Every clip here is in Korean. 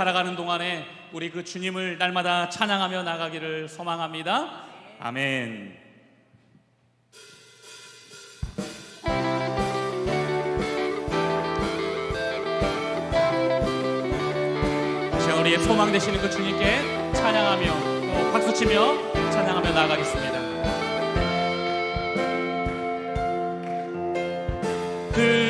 살아가는 동안에 우리 그 주님을 날마다 찬양하며 나가기를 소망합니다. 아멘. 우리의 소망 되시는 그 주님께 찬양하며 박수 치며 찬양하며 나가겠습니다. 그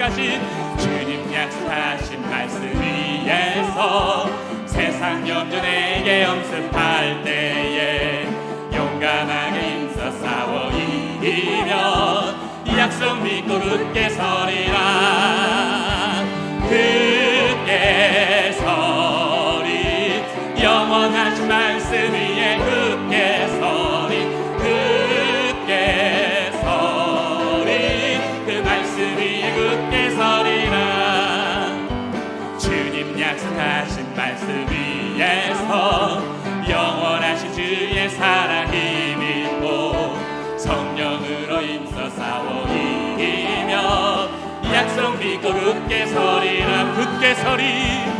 약속하신 주님 약속하신 말씀 위에서 세상 염려 내게 엄습할 때에 용감하게 힘써 싸워 이기며 이 약속 믿고 굳게 서리라 굳게 서리라 굳게 서리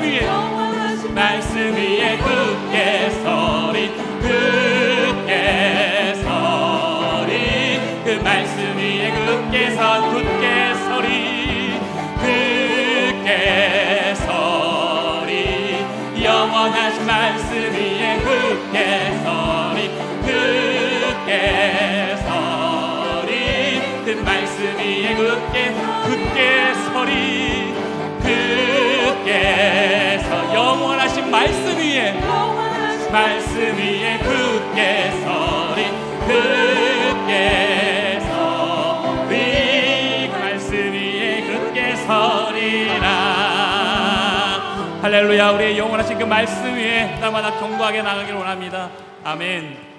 말씀 위에 말씀 위에 굳게 서리 굳게 서리 그 말씀 위에 굳게 서 굳게 서리 굳게 서리 영원하신 말씀 위에 굳게 서리 굳게 서리 그 말씀 위에 굳게 굳게 서리 말씀 위에 말씀 위에 굳게 서리 굳게 서리. 그 말씀 위에 굳게 서리라. 할렐루야 우리의 영원하신 그 말씀 위에 날마다 경고하게 나가길 원합니다. 아멘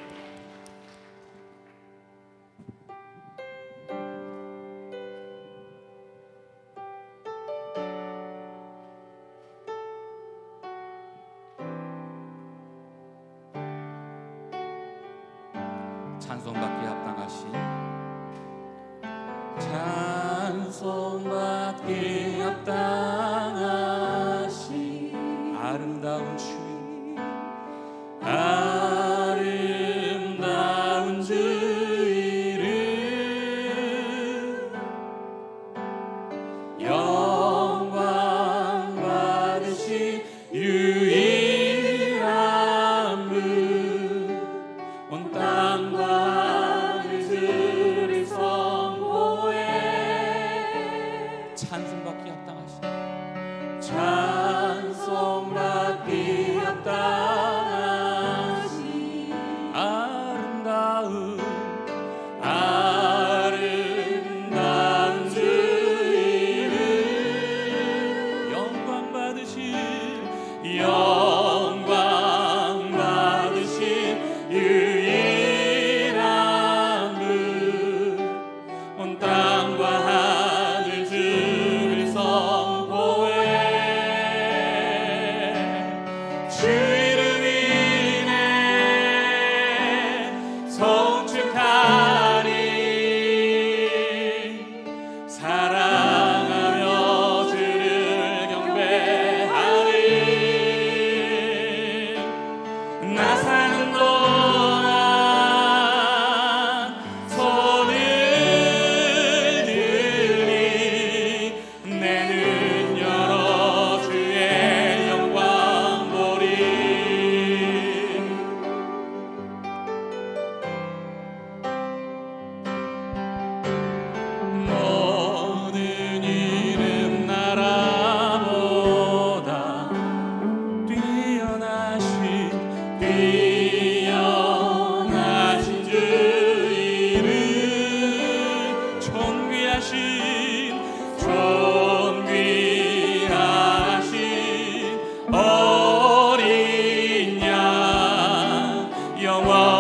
your word.